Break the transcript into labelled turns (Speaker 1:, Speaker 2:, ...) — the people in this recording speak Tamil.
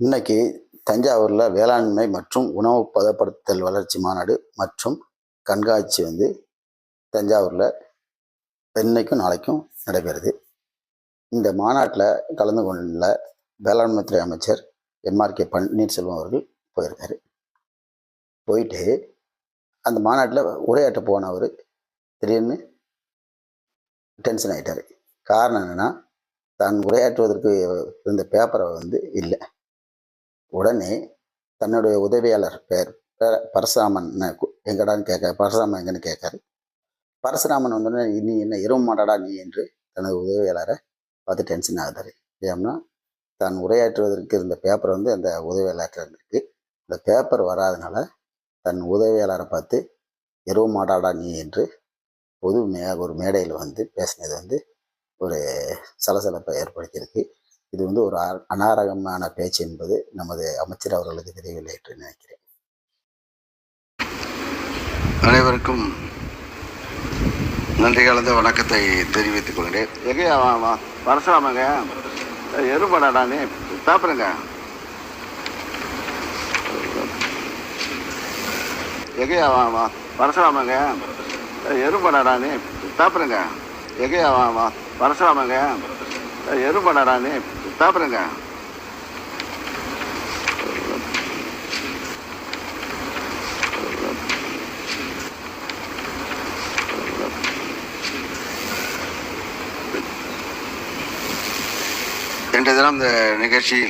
Speaker 1: இன்னைக்கு தஞ்சாவூரில் வேளாண்மை மற்றும் உணவு பதப்படுத்தல் வளர்ச்சி மாநாடு மற்றும் கண்காட்சி வந்து தஞ்சாவூரில் இன்னைக்கும் நாளைக்கும் நடைபெறுது. இந்த மாநாட்டில் கலந்து கொண்டுள்ள வேளாண்மைத்துறை அமைச்சர் எம்ஆர்கே பன்னீர்செல்வம் அவர்கள் போயிருக்காரு. போயிட்டு அந்த மாநாட்டில் உரையாற்ற போனவர் திடீர்னு டென்ஷன் ஆகிட்டார் காரணம் என்னென்னா தான் உரையாற்றுவதற்கு இருந்த பேப்பரை வந்து இல்லை. உடனே தன்னுடைய உதவியாளர் பேர் பரசுராமன் எங்கடான்னு கேட்க பரசுராமன் எங்கன்னு கேட்காரு. பரசுராமன் வந்தோடனே நீ என்ன இரவு மாடாடா நீ? என்று தனது உதவியாளரை பார்த்து டென்ஷன் ஆகுதாரு. ஏன்னா தான் உரையாற்றுவதற்கு இருந்த பேப்பர் வந்து அந்த உதவியாளர்கிட்ட இருக்கு. இந்த பேப்பர் வராதனால தன் உதவியாளரை பார்த்து இரவு மாடாடா நீ? என்று பொது மே ஒரு மேடையில் வந்து பேசினது வந்து ஒரு சலசலப்பை ஏற்படுத்தியிருக்கு. இது வந்து ஒரு அ- பேச்சு என்பது நமது அமைச்சர் அவர்களுக்கு தெரியவில்லை என்று நினைக்கிறேன்.
Speaker 2: அனைவருக்கும் நன்றி கலந்த வணக்கத்தை தெரிவித்துக் கொள்கிறேன். எங்கேயா வா- வா- எருமடாடா நீ சாப்பிடுங்க. எங்கேயா வா- வா- எருமடாடா நீ சாப்பிடுங்க. எங்கேயா வா- வா- பரசுராமங்க சாப்பிடுங்க. இன்றைய தினம் இந்த நிகழ்ச்சியில்